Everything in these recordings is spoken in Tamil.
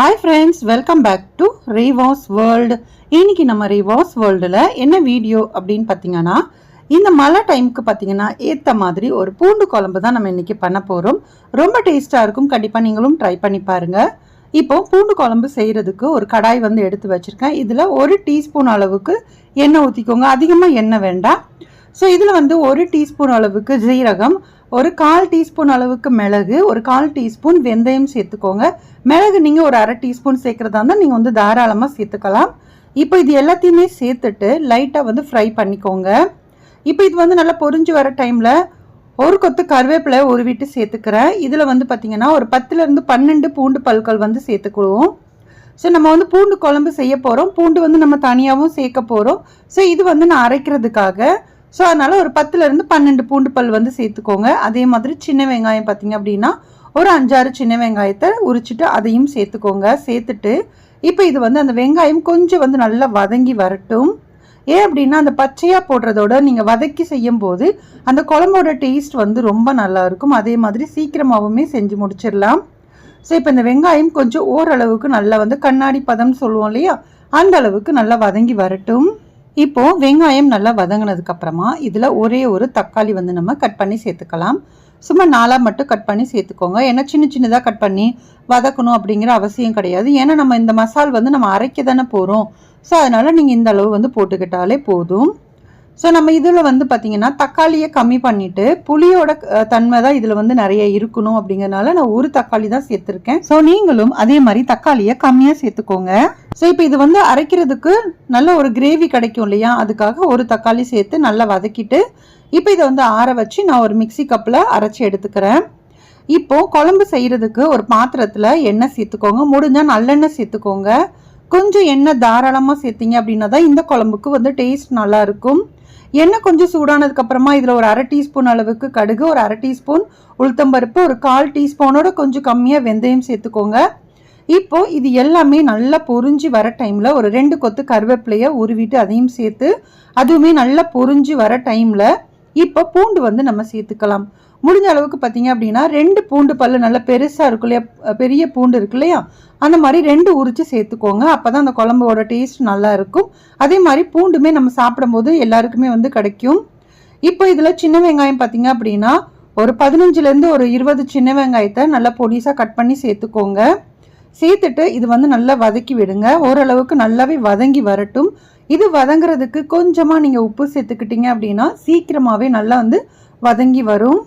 Hi friends welcome back to Reevas world இன்னைக்கு நம்ம ரீவாஸ் வேர்ல்டில் என்ன வீடியோ அப்படின்னு பார்த்தீங்கன்னா இந்த மழை டைமுக்கு பார்த்தீங்கன்னா ஏற்ற மாதிரி ஒரு பூண்டு குழம்பு தான் நம்ம இன்னைக்கு பண்ண போகிறோம் ரொம்ப டேஸ்ட்டாக இருக்கும். கண்டிப்பாக நீங்களும் ட்ரை பண்ணி பாருங்கள் இப்போ பூண்டு குழம்பு செய்கிறதுக்கு ஒரு கடாய் வந்து எடுத்து வச்சுருக்கேன். இதில் ஒரு டீஸ்பூன் அளவுக்கு எண்ணெய் ஊற்றிக்கோங்க அதிகமாக எண்ணெய் வேண்டாம். ஸோ இதில் வந்து ஒரு டீஸ்பூன் அளவுக்கு ஜீரகம் ஒரு கால் டீஸ்பூன் அளவுக்கு மிளகு ஒரு கால் டீஸ்பூன் வெந்தயம் சேர்த்துக்கோங்க. மிளகு நீங்கள் ஒரு அரை டீஸ்பூன் சேர்க்குறதா இருந்தால் நீங்கள் வந்து தாராளமாக சேர்த்துக்கலாம். இப்போ இது எல்லாத்தையுமே சேர்த்துட்டு லைட்டாக வந்து ஃப்ரை பண்ணிக்கோங்க. இப்போ இது வந்து நல்லா பொறிஞ்சு வர டைமில் ஒரு கொத்து கருவேப்பிலை ஒரு வீட்டு சேர்த்துக்கிறேன். இதில் வந்து பார்த்தீங்கன்னா ஒரு பத்துலேருந்து பன்னெண்டு பூண்டு பல்கள் வந்து சேர்த்துக்குவோம். ஸோ நம்ம வந்து பூண்டு குழம்பு செய்ய போகிறோம் பூண்டு வந்து நம்ம தனியாகவும் சேர்க்க போகிறோம் ஸோ இது வந்து நான் அரைக்கிறதுக்காக ஸோ அதனால் ஒரு பத்துலேருந்து பன்னெண்டு பூண்டு பல் வந்து சேர்த்துக்கோங்க. அதே மாதிரி சின்ன வெங்காயம் பார்த்தீங்க அப்படின்னா ஒரு அஞ்சாறு சின்ன வெங்காயத்தை உரிச்சிட்டு அதையும் சேர்த்துக்கோங்க. சேர்த்துட்டு இப்போ இது வந்து அந்த வெங்காயம் கொஞ்சம் வந்து நல்லா வதங்கி வரட்டும். ஏன் அப்படின்னா அந்த பச்சையாக போடுறதோட நீங்கள் வதக்கி செய்யும் போது அந்த குழம்போட டேஸ்ட் வந்து ரொம்ப நல்லா இருக்கும். அதே மாதிரி சீக்கிரமாகவுமே செஞ்சு முடிச்சிடலாம். ஸோ இப்போ இந்த வெங்காயம் கொஞ்சம் ஓரளவுக்கு நல்லா வந்து கண்ணாடி பதம் சொல்லுவோம் இல்லையா? அந்த அளவுக்கு நல்லா வதங்கி வரட்டும். இப்போ வெங்காயம் நல்லா வதங்கினதுக்கு அப்புறமா இதில் ஒரே ஒரு தக்காளி வந்து நம்ம கட் பண்ணி சேர்த்துக்கலாம். சும்மா நாளாக மட்டும் கட் பண்ணி சேர்த்துக்கோங்க. ஏன்னா சின்ன சின்னதாக கட் பண்ணி வதக்கணும் அப்படிங்கிற அவசியம் கிடையாது. ஏன்னா நம்ம இந்த மசால் வந்து நம்ம அரைக்க தானே போகிறோம் ஸோ அதனால் நீங்கள் இந்த அளவு வந்து போட்டுக்கிட்டாலே போதும். ஸோ நம்ம இதில் வந்து பார்த்தீங்கன்னா தக்காளியை கம்மி பண்ணிவிட்டு புளியோட தன்மை தான் இதில் வந்து நிறைய இருக்கணும் அப்படிங்கறனால நான் ஒரு தக்காளி தான் சேர்த்துருக்கேன். ஸோ நீங்களும் அதே மாதிரி தக்காளியை கம்மியாக சேர்த்துக்கோங்க. ஸோ இப்போ இது வந்து அரைக்கிறதுக்கு நல்ல ஒரு கிரேவி கிடைக்கும் இல்லையா? அதுக்காக ஒரு தக்காளி சேர்த்து நல்லா வதக்கிட்டு இப்போ இதை வந்து ஆற வச்சு நான் ஒரு மிக்ஸி கப்பில் அரைச்சி எடுத்துக்கிறேன். இப்போது குழம்பு செய்கிறதுக்கு ஒரு பாத்திரத்தில் எண்ணெய் சேர்த்துக்கோங்க. முடிஞ்சால் நல்லெண்ணெய் சேர்த்துக்கோங்க. கொஞ்சம் எண்ணெய் தாராளமாக சேர்த்திங்க அப்படின்னா தான் இந்த குழம்புக்கு வந்து டேஸ்ட் நல்லாயிருக்கும் எண்ணெய் கொஞ்சம் சூடானதுக்கு அப்புறமா இதில் ஒரு அரை டீஸ்பூன் அளவுக்கு கடுகு ஒரு அரை டீஸ்பூன் உளுத்தம்பருப்பு ஒரு கால் டீஸ்பூனோட கொஞ்சம் கம்மியாக வெந்தயம் சேர்த்துக்கோங்க. இப்போ இது எல்லாமே நல்லா பொரிஞ்சு வர டைமில் ஒரு ரெண்டு கொத்து கருவேப்பிலையை உருவிட்டு அதையும் சேர்த்து அதுவுமே நல்லா பொரிஞ்சு வர டைமில் இப்போ பூண்டு வந்து நம்ம சேர்த்துக்கலாம். முடிஞ்ச அளவுக்கு பார்த்தீங்க அப்படின்னா ரெண்டு பூண்டு பல்லு நல்லா பெருசாக இருக்கும் இல்லையா? பெரிய பூண்டு இருக்கு இல்லையா? அந்த மாதிரி ரெண்டு உரித்து சேர்த்துக்கோங்க. அப்போ தான் அந்த குழம்போட டேஸ்ட் நல்லா இருக்கும். அதே மாதிரி பூண்டுமே நம்ம சாப்பிடும்போது எல்லாருக்குமே வந்து கிடைக்கும். இப்போ இதில் சின்ன வெங்காயம் பார்த்தீங்க அப்படின்னா ஒரு பதினஞ்சுலேருந்து ஒரு இருபது சின்ன வெங்காயத்தை நல்லா பொடிசாக கட் பண்ணி சேர்த்துக்கோங்க. சேர்த்துட்டு இது வந்து நல்லா வதக்கி விடுங்க. ஓரளவுக்கு நல்லாவே வதங்கி வரட்டும். இது வதங்குறதுக்கு கொஞ்சமாக நீங்கள் உப்பு சேர்த்துக்கிட்டீங்க அப்படின்னா சீக்கிரமாகவே நல்லா வந்து வதங்கி வரும்.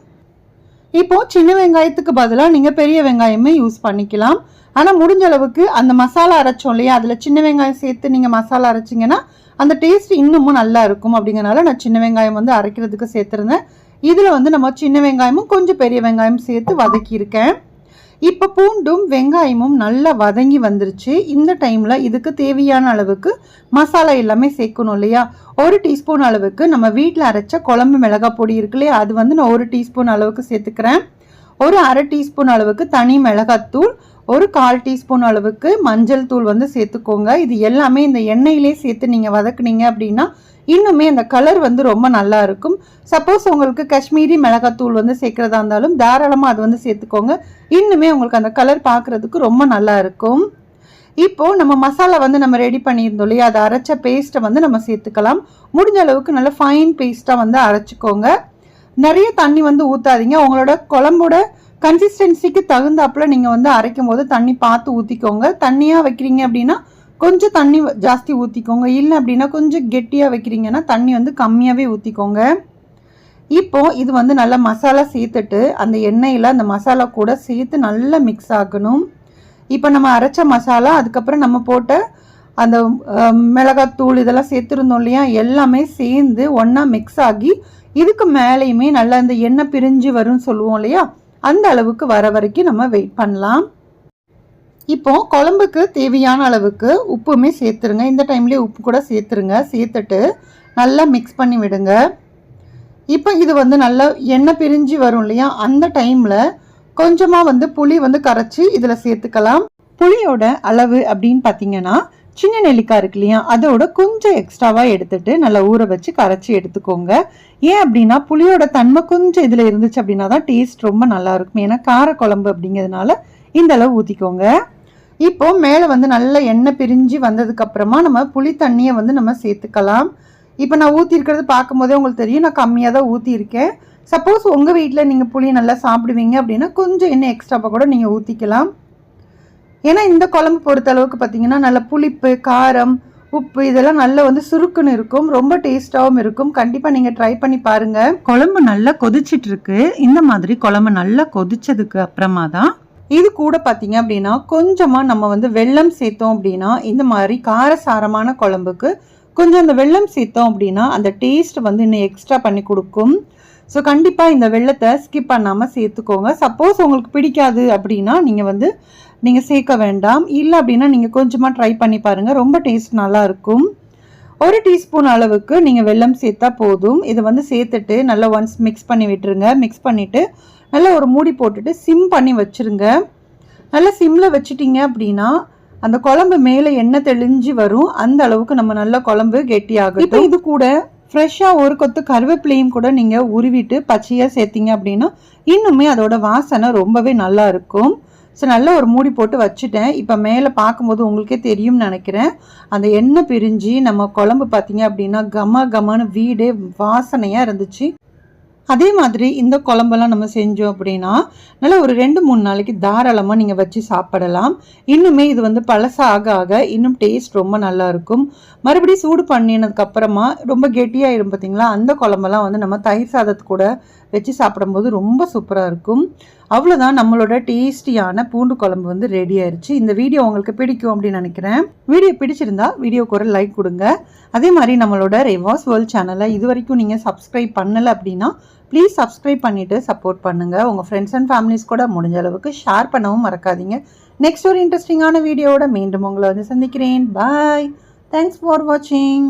இப்போ சின்ன வெங்காயத்துக்கு பதிலாக நீங்கள் பெரிய வெங்காயமே யூஸ் பண்ணிக்கலாம். ஆனால் முடிஞ்ச அளவுக்கு அந்த மசாலா அரைச்சோம் இல்லையா? அதில் சின்ன வெங்காயம் சேர்த்து நீங்கள் மசாலா அரைச்சிங்கன்னா அந்த டேஸ்ட் இன்னமும் நல்லா இருக்கும் அப்படிங்கிறனால நான் சின்ன வெங்காயம் வந்து அரைக்கிறதுக்கு சேர்த்துருந்தேன். இதில் வந்து நம்ம சின்ன வெங்காயமும் கொஞ்சம் பெரிய வெங்காயம் சேர்த்து வதக்கியிருக்கேன். இப்போ பூண்டும் வெங்காயமும் நல்லா வதங்கி வந்துருச்சு. இந்த டைமில் இதுக்கு தேவையான அளவுக்கு மசாலா எல்லாமே சேர்க்கணும் இல்லையா? ஒரு டீஸ்பூன் அளவுக்கு நம்ம வீட்டில் அரைச்ச குழம்பு மிளகாய் பொடி இருக்கு இல்லையா? அது வந்து நான் ஒரு டீஸ்பூன் அளவுக்கு சேர்த்துக்கிறேன். ஒரு அரை டீஸ்பூன் அளவுக்கு தனி மிளகாத்தூள் ஒரு கால் டீஸ்பூன் அளவுக்கு மஞ்சள் தூள் வந்து சேர்த்துக்கோங்க. இது எல்லாமே இந்த எண்ணெயிலே சேர்த்து நீங்கள் வதக்குனீங்க அப்படின்னா இன்னுமே அந்த கலர் வந்து ரொம்ப நல்லா இருக்கும். சப்போஸ் உங்களுக்கு காஷ்மீரி மிளகாத்தூள் வந்து சேர்க்குறதா இருந்தாலும் தாராளமாக அது வந்து சேர்த்துக்கோங்க. இன்னுமே உங்களுக்கு அந்த கலர் பார்க்குறதுக்கு ரொம்ப நல்லா இருக்கும். இப்போ நம்ம மசாலா வந்து நம்ம ரெடி பண்ணியிருந்தோம் இல்லையா? அதை அரைச்ச பேஸ்ட்டை வந்து நம்ம சேர்த்துக்கலாம். முடிஞ்ச அளவுக்கு நல்ல ஃபைன் பேஸ்ட்டாக வந்து அரைச்சிக்கோங்க. நிறைய தண்ணி வந்து ஊற்றாதீங்க உங்களோட குழம்போட கன்சிஸ்டன்சிக்கு தகுந்தாப்புல நீங்கள் வந்து அரைக்கும் போது தண்ணி பார்த்து ஊற்றிக்கோங்க தண்ணியாக வைக்கிறீங்க அப்படின்னா கொஞ்சம் தண்ணி ஜாஸ்தி ஊற்றிக்கோங்க இல்லை அப்படின்னா கொஞ்சம் கெட்டியாக வைக்கிறீங்கன்னா தண்ணி வந்து கம்மியாகவே ஊற்றிக்கோங்க இப்போது இது வந்து நல்லா மசாலா சேர்த்துட்டு அந்த எண்ணெயில் அந்த மசாலா கூட சேர்த்து நல்லா மிக்ஸ் ஆகணும் இப்போ நம்ம அரைச்ச மசாலா அதுக்கப்புறம் நம்ம போட்ட அந்த மிளகாத்தூள் இதெல்லாம் சேர்த்துருந்தோம் இல்லையா? எல்லாமே சேர்ந்து ஒன்றா மிக்ஸ் ஆகி இதுக்கு மேலேயுமே நல்லா அந்த எண்ணெய் பிரிஞ்சு வரும்னு சொல்லுவோம் இல்லையா? அந்த அளவுக்கு வர வரைக்கும் நம்ம வெயிட் பண்ணலாம். இப்போ குழம்புக்கு தேவையான அளவுக்கு உப்புமே சேர்த்துருங்க. இந்த டைம்லேயே உப்பு கூட சேர்த்துருங்க. சேர்த்துட்டு நல்லா மிக்ஸ் பண்ணி விடுங்க. இப்போ இது வந்து நல்லா எண்ணெய் பிரிஞ்சு வரும் இல்லையா? அந்த டைமில் கொஞ்சமாக வந்து புளி வந்து கரைச்சி இதில் சேர்த்துக்கலாம். புளியோட அளவு அப்படின்னு பார்த்தீங்கன்னா சின்ன நெல்லிக்காய் இருக்கு இல்லையா? அதோட கொஞ்சம் எக்ஸ்ட்ராவாக எடுத்துட்டு நல்லா ஊற வச்சு கரைச்சி எடுத்துக்கோங்க. ஏன் அப்படின்னா புளியோட தன்மை கொஞ்சம் இதில் இருந்துச்சு அப்படின்னா தான் டேஸ்ட் ரொம்ப நல்லா இருக்கும். ஏன்னா கார குழம்பு அப்படிங்கிறதுனால இந்த அளவு ஊற்றிக்கோங்க இப்போ மேலே வந்து நல்ல எண்ணெய் பிரிஞ்சு வந்ததுக்கப்புறமா நம்ம புளி தண்ணியை வந்து நம்ம சேர்த்துக்கலாம். இப்போ நான் ஊற்றிருக்கிறது பார்க்கும்போதே உங்களுக்கு தெரியும் நான் கம்மியாக தான் ஊற்றிருக்கேன் சப்போஸ் உங்கள் வீட்டில் நீங்கள் புளி நல்லா சாப்பிடுவீங்க அப்படின்னா கொஞ்சம் எண்ணெய் எக்ஸ்ட்ராவாக கூட நீங்கள் ஊற்றிக்கலாம் ஏன்னா இந்த குழம்பு பொறுத்த அளவுக்கு பார்த்தீங்கன்னா நல்ல புளிப்பு காரம் உப்பு இதெல்லாம் நல்லா வந்து சுருக்குன்னு இருக்கும். ரொம்ப டேஸ்ட்டாகவும் இருக்கும். கண்டிப்பாக நீங்கள் ட்ரை பண்ணி பாருங்கள் குழம்பு நல்லா கொதிச்சிட்ருக்கு இந்த மாதிரி குழம்பு நல்லா கொதிச்சதுக்கு அப்புறமா தான் இது கூட பார்த்தீங்க அப்படின்னா கொஞ்சமாக நம்ம வந்து வெல்லம் சேர்த்தோம் அப்படின்னா இந்த மாதிரி காரசாரமான குழம்புக்கு கொஞ்சம் அந்த வெல்லம் சேர்த்தோம் அப்படின்னா அந்த டேஸ்ட் வந்து இன்னும் எக்ஸ்ட்ரா பண்ணி கொடுக்கும். ஸோ கண்டிப்பாக இந்த வெள்ளத்தை ஸ்கிப் பண்ணாமல் சேர்த்துக்கோங்க. சப்போஸ் உங்களுக்கு பிடிக்காது அப்படின்னா நீங்கள் வந்து நீங்கள் சேர்க்க வேண்டாம். இல்லை அப்படின்னா நீங்கள் கொஞ்சமாக ட்ரை பண்ணி பாருங்கள் ரொம்ப டேஸ்ட் நல்லா இருக்கும். ஒரு டீஸ்பூன் அளவுக்கு நீங்கள் வெல்லம் சேர்த்தா போதும். இதை வந்து சேர்த்துட்டு நல்லா ஒன்ஸ் மிக்ஸ் பண்ணி விட்டுருங்க. மிக்ஸ் பண்ணிவிட்டு நல்லா ஒரு மூடி போட்டுட்டு சிம் பண்ணி வச்சுருங்க. நல்லா சிம்மில் வச்சுட்டிங்க அப்படின்னா அந்த குழம்பு மேலே எண்ணெய் தெளிஞ்சு வரும். அந்த அளவுக்கு நம்ம நல்ல குழம்பு கெட்டியாகும் இப்போ இது கூட ஃப்ரெஷ்ஷாக ஒரு கொத்து கருவேப்பிலையும் கூட நீங்கள் உருவிட்டு பச்சையாக சேர்த்தீங்க அப்படின்னா இன்னுமே அதோட வாசனை ரொம்பவே நல்லா இருக்கும். ஸோ நல்லா ஒரு மூடி போட்டு வச்சுட்டேன். இப்போ மேலே பார்க்கும்போது உங்களுக்கே தெரியும்னு நினைக்கிறேன். அந்த எண்ணெய் பிரிஞ்சு நம்ம குழம்பு பார்த்தீங்க அப்படின்னா கம கமான்னு வீடே வாசனையாக இருந்துச்சு. அதே மாதிரி இந்த குழம்பெல்லாம் நம்ம செஞ்சோம் அப்படின்னா நல்லா ஒரு ரெண்டு மூணு நாளைக்கு தாராளமாக நீங்கள் வச்சு சாப்பிடலாம். இன்னுமே இது வந்து பழசாக ஆக ஆக இன்னும் டேஸ்ட் ரொம்ப நல்லா இருக்கும். மறுபடியும் சூடு பண்ணினதுக்கப்புறமா ரொம்ப ரொம்ப இருக்கும் பார்த்தீங்களா அந்த குழம்பெல்லாம் வந்து நம்ம தயிர் சாதத்து கூட வச்சு சாப்பிடும்போது ரொம்ப சூப்பராக இருக்கும். அவ்வளோதான் நம்மளோட டேஸ்டியான பூண்டு குழம்பு வந்து ரெடி ஆயிடுச்சு இந்த வீடியோ உங்களுக்கு பிடிக்கும் அப்படின்னு நினைக்கிறேன். வீடியோ பிடிச்சிருந்தா வீடியோக்கு ஒரு லைக் கொடுங்க. அதே மாதிரி நம்மளோட ரெவாஸ் வேர்ல்ட் சேனலை இது வரைக்கும் நீங்கள் சப்ஸ்கிரைப் பண்ணலை அப்படின்னா ப்ளீஸ் சப்ஸ்கிரைப் பண்ணிவிட்டு சப்போர்ட் பண்ணுங்கள் உங்கள் ஃப்ரெண்ட்ஸ் அண்ட் ஃபேமிலிஸ் கூட முடிஞ்ச அளவுக்கு ஷேர் பண்ணவும் மறக்காதீங்க. நெக்ஸ்ட் ஒரு இன்ட்ரெஸ்டிங்கான வீடியோவோட மீண்டும் உங்களை வந்து சந்திக்கிறேன். பாய் தேங்க்ஸ் ஃபார் வாட்சிங்